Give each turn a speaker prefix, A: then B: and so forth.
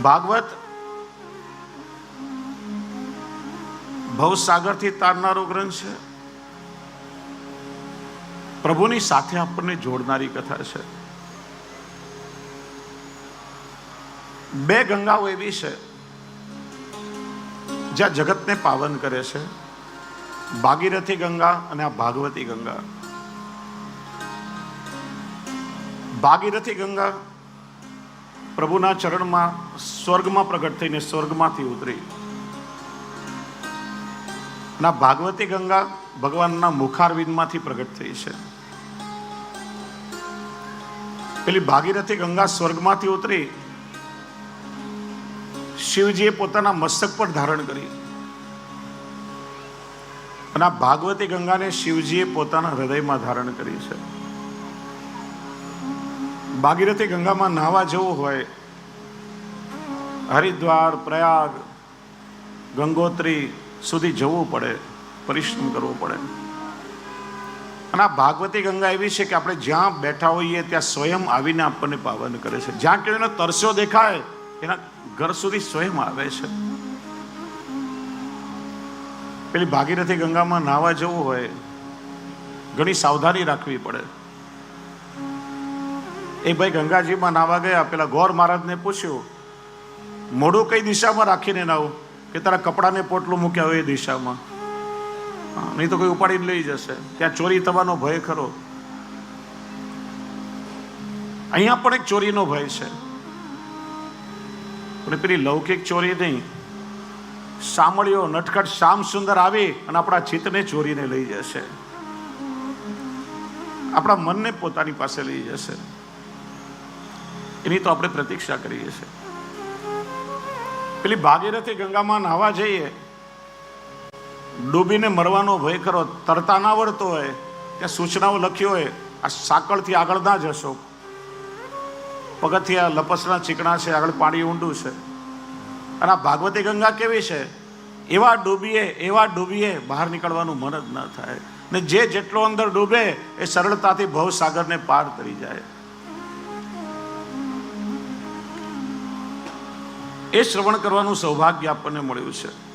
A: ભાગવત ભવસાગરથી તારનારો ગ્રંથ છે. પ્રભુની સાથે આપણને જોડનારી કથા છે. બે ગંગાઓ એવી છે, જ્યાં જગતને પાવન કરે છે. ભાગીરથી ગંગા અને આ ભાગવતી ગંગા. ભાગીરથી ગંગા પ્રભુના ચરણમાં સ્વર્ગમાં પ્રગટ થઈને સ્વર્ગમાંથી ઉતરી. ના, ભાગવતી ગંગા ભગવાનના મુખારવિંદમાંથી પ્રગટ થઈ છે. પેલી ભાગીરથી ગંગા સ્વર્ગમાંથી ઉતરી, શિવજીએ પોતાના મસ્તક પર ધારણ કરી. અને આ ભાગવતી ગંગાને શિવજીએ પોતાના હૃદયમાં ધારણ કરી છે. ભાગીરથી ગંગામાં નાહવા જવું હોય. હરિદ્વાર, પ્રયાગ, ગંગોત્રી સુધી જવું પડે, પરિશ્રમ કરવો પડે. અને આ ભાગવતી ગંગા એવી છે કે આપણે જ્યાં બેઠા હોઈએ ત્યાં સ્વયં આવીને આપણને પાવન કરે છે. જ્યાં કે તરસ્યો દેખાય, એના ઘર સુધી સ્વયં આવે છે. પેલી ભાગીરથી ગંગામાં નાહવા જવું હોય, ઘણી સાવધાની રાખવી પડે. એક ભાઈ ગંગાજીમાં નાવા ગયા, પેલા ગોર મહારાજને પૂછ્યું, મોઢું કઈ દિશામાં રાખીને નાવું? કે તારા કપડાને પોટલું મૂક્યા હોય એ દિશામાં. નહીં તો કોઈ ઉપાડીને લઈ જશે. ત્યાં ચોરી થવાનો ભય ખરો. અહીંયા પણ એક ચોરીનો ભય છે. પણ પેલી લૌકિક ચોરી નહીં. સાંભળ્યો, નટખટ શામ સુંદર આવી અને આપણા ચિત્તને ચોરીને લઈ જશે. આપણા મનને પોતાની પાસે લઈ જશે. એની તો આપણે પ્રતીક્ષા કરીએ છીએ. પેલી ભાગીરથી ગંગામાં નાહવા જઈએ, ડૂબીને મરવાનો ભય કરો, તરતા ના આવડતો હોય ત્યાં સૂચનાઓ લખી હોય, આ સાંકળથી આગળ ના જશો. પગથિયા લપસના ચીકણા છે, આગળ પાણી ઊંડું છે. અને આ ભાગવતી ગંગા કેવી છે? એવા ડૂબીએ એવા ડૂબીએ, બહાર નીકળવાનું મન જ ન થાય. ને જે જેટલો અંદર ડૂબે, એ સરળતાથી ભવસાગરને પાર કરી જાય. એ શ્રવણ કરવાનું સૌભાગ્ય આપણને મળ્યું છે.